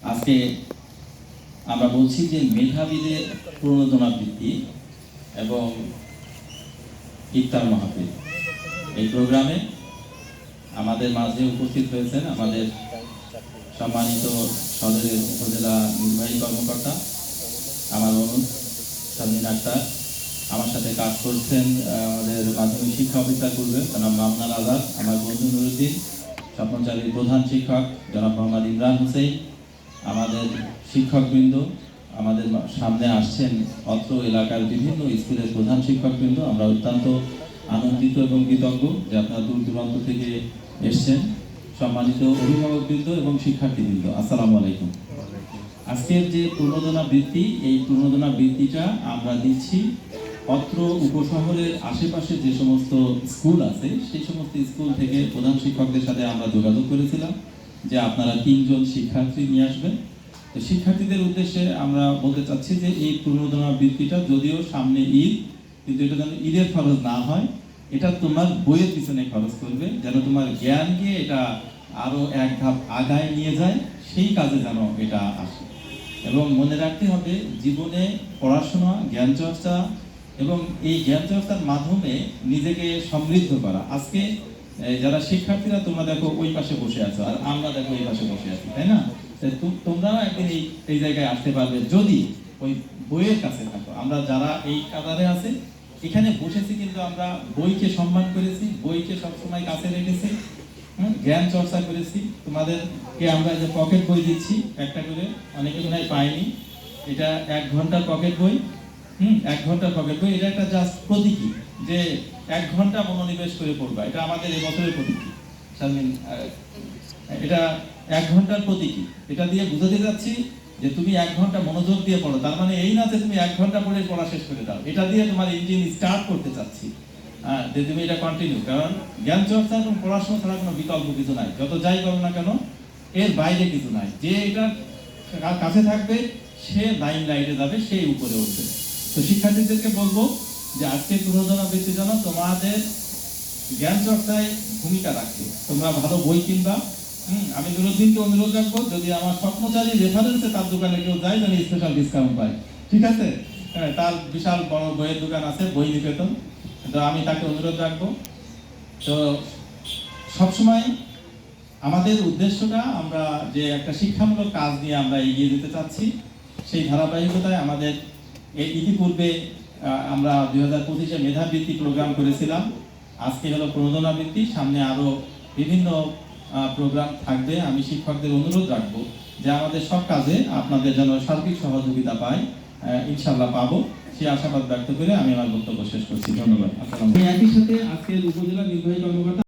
আজকে আমরা বলছি যে মেধাবীদের প্রণোদনাবৃত্তি এবং ইফতার মাহফিল। এই প্রোগ্রামে আমাদের মাঝে উপস্থিত হয়েছেন আমাদের সম্মানিত সদরের উপজেলা নির্বাহী কর্মকর্তা আমার অনুজ সামিন আক্তার। আমার সাথে কাজ করছেন আমাদের মাধ্যমিক শিক্ষা অফিসার করবেন জনাব মামনাল আজাদ, আমার বন্ধু নুরুদ্দিন স্বপ্নচারীর প্রধান শিক্ষক জনাব মোহাম্মদ ইমরান হোসেন আমাদের শিক্ষকবৃন্দ, আমাদের সামনে আসছেন অত্র এলাকার বিভিন্ন স্কুলের প্রধান শিক্ষকবৃন্দ। আমরা অত্যন্ত আনন্দিত এবং কৃতজ্ঞ যে আপনারা দূর দূরান্ত থেকে এসছেন। সম্মানিত অভিভাবকবৃন্দ এবং শিক্ষার্থীবৃন্দ, আসসালামু আলাইকুম। আজকের যে প্রণোদনা বৃত্তি, এই প্রণোদনা বৃত্তিটা আমরা দিচ্ছি অত্র উপশহরের আশেপাশে যে সমস্ত স্কুল আছে, সেই সমস্ত স্কুল থেকে প্রধান শিক্ষকদের সাথে আমরা যোগাযোগ করেছিলাম। যে আপনারা তিনজন শিক্ষার্থী নিয়ে আসবেন। তো শিক্ষার্থীদের উদ্দেশ্যে আমরা বলতে চাচ্ছি যে এই প্রণোদনা বৃত্তিটা যদিও সামনে ঈদ, কিন্তু এটা যেন ঈদের খরচ না হয়, এটা তোমার বইয়ের পিছনে খরচ করবে, যেন তোমার জ্ঞানকে এটা আরও এক ধাপ আগায় নিয়ে যায়, সেই কাজে যেন এটা আসে। এবং মনে রাখতে হবে, জীবনে পড়াশোনা, জ্ঞান চর্চা এবং এই জ্ঞান চর্চার মাধ্যমে নিজেকে সমৃদ্ধ করা। আজকে যারা শিক্ষার্থীরা, তোমরা দেখো ওই পাশে বসে আছো, আর আমরা দেখো এই পাশে বসে আছি, তাই না? তোমরাও একদিন এই এই জায়গায় আসতে পারবে। যদি ওই বইয়ের কাছে থাকো, আমরা যারা এই কাতারে আছে, এখানে বসেছি কিন্তু আমরা বইকে সম্মান করেছি, বইকে সবসময় কাছে রেখেছি জ্ঞান চর্চা করেছি। তোমাদেরকে আমরা যে পকেট বই দিচ্ছি, একটা করে, অনেকে মনে পায়নি। এটা এক ঘণ্টার পকেট বই, হুম, এক ঘণ্টার পকেট বই, এটা একটা জাস্ট প্রতীকী, যে এক ঘণ্টা মনোনিবেশ করে পড়বা। এটা আমাদের এবছরের প্রতীকী। আহ, এটা এক ঘণ্টার প্রতীকী। এটা দিয়ে বুঝাতে যাচ্ছি যে তুমি এক ঘণ্টা মনোযোগ দিয়ে পড়ো। তার মানে এই না যে তুমি এক ঘণ্টা পড়ে পড়া শেষ করে দাও। এটা দিয়ে তোমার ইঞ্জিন স্টার্ট করতে চাচ্ছি। যে তুমি এটা কন্টিনিউ কারণ জ্ঞান চর্চা এবং পড়াশোনা ছাড়া কোনো বিকল্প কিছু নাই। যত যাই করো না কেন এর বাইরে কিছু নাই। যে এটা কাছে থাকবে সে লাইন লাইটে যাবে সেই উপরে উঠবে। তো শিক্ষার্থীদেরকে বলব যে আজকে প্রণোদনা বৃত্তি যেন তোমাদের জ্ঞান চর্চায় ভূমিকা রাখে। তোমরা ভালো বই কিনবা। হুম, আমি নুরুদ্দিনকে অনুরোধ রাখব যদি আমার স্বপ্নচারী রেফারেন্সে তার দোকানে কেউ যায় যেন স্পেশাল ডিসকাউন্ট পায়। ঠিক আছে? হ্যাঁ, তার বিশাল বড় বইয়ের দোকান আছে বই নিকেতন। তো আমি তাকে অনুরোধ রাখব। তো সবসময় আমাদের উদ্দেশ্যটা আমরা যে একটা শিক্ষামূলক কাজ নিয়ে আমরা এগিয়ে যেতে চাচ্ছি সেই ধারাবাহিকতায় আমাদের এই ইতিপূর্বে আমরা দুই হাজার পঁচিশে মেধাবৃত্তি প্রোগ্রাম করেছিলাম। আজকে হলো প্রণোদনা বৃত্তি সামনে আরও বিভিন্ন প্রোগ্রাম থাকবে। আমি শিক্ষকদের অনুরোধ রাখব যে আমাদের সব কাজে আপনাদের যেন সার্বিক সহযোগিতা পাই ইনশাল্লাহ পাবো। সে আশাবাদ ব্যক্ত করে আমি আমার বক্তব্য শেষ করছি। ধন্যবাদ। একই সাথে আজকের উপজেলা নির্বাহী কর্মকর্তা